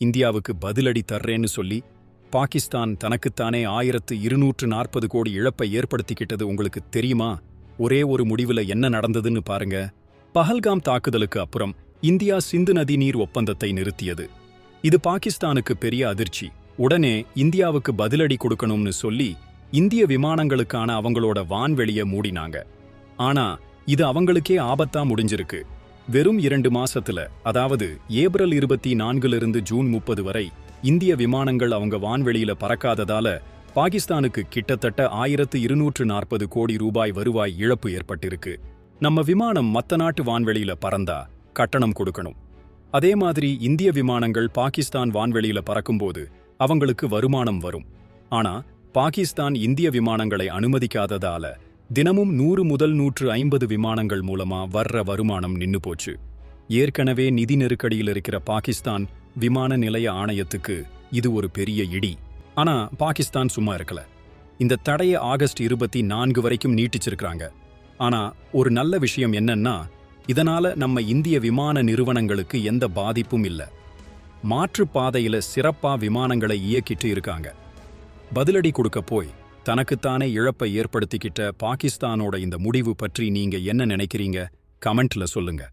இந்தியாவுக்கு பதிலடி தர்றேன்னு சொல்லி பாகிஸ்தான் தனக்குத்தானே ஆயிரத்து இருநூற்று நாற்பது கோடி இழப்பை ஏற்படுத்திக்கிட்டது உங்களுக்கு தெரியுமா? ஒரே ஒரு முடிவுல என்ன நடந்ததுன்னு பாருங்க. பஹல்காம் தாக்குதலுக்கு அப்புறம் இந்தியா சிந்து நதி நீர் ஒப்பந்தத்தை நிறுத்தியது. இது பாகிஸ்தானுக்கு பெரிய அதிர்ச்சி. உடனே இந்தியாவுக்கு பதிலடி கொடுக்கணும்னு சொல்லி இந்திய விமானங்களுக்கான அவங்களோட வான்வெளியை மூடினாங்க. ஆனா இது அவங்களுக்கே ஆபத்தா முடிஞ்சிருக்கு. வெறும் இரண்டு மாசத்துல அதாவது ஏப்ரல் இருபத்தி நான்கிலிருந்து ஜூன் முப்பது வரை இந்திய விமானங்கள் அவங்க வான்வெளியில பறக்காததால பாகிஸ்தானுக்கு கிட்டத்தட்ட ஆயிரத்து இருநூற்று நாற்பது கோடி ரூபாய் வருவாய் இழப்பு ஏற்பட்டிருக்கு. நம்ம விமானம் மத்த நாட்டு வான்வெளியில பறந்தா கட்டணம் கொடுக்கணும். அதே மாதிரி இந்திய விமானங்கள் பாகிஸ்தான் வான்வெளியில பறக்கும்போது அவங்களுக்கு வருமானம் வரும். ஆனா பாகிஸ்தான் இந்திய விமானங்களை அனுமதிக்காததால தினமும் நூறு முதல் நூற்று ஐம்பது விமானங்கள் மூலமா வர்ற வருமானம் நின்னு போச்சு ஏற்கனவே நிதி நெருக்கடியில் இருக்கிற பாகிஸ்தான் விமான நிலைய ஆணையத்துக்கு இது ஒரு பெரிய இடி. ஆனா பாகிஸ்தான் சும்மா இருக்கல. இந்த தடைய ஆகஸ்ட் இருபத்தி நான்கு வரைக்கும் நீட்டிச்சிருக்கிறாங்க. ஆனா ஒரு நல்ல விஷயம் என்னன்னா இதனால நம்ம இந்திய விமான நிறுவனங்களுக்கு எந்த பாதிப்பும் இல்ல. மாற்றுப் பாதையில சிறப்பா விமானங்களை இயக்கிட்டு இருக்காங்க. பதிலடி கொடுக்க போய் தனக்குத்தானே இழப்பை ஏற்படுத்திக்கிட்ட பாகிஸ்தானோட இந்த முடிவு பற்றி நீங்க என்ன நினைக்கிறீங்க? கமெண்ட்ல சொல்லுங்க.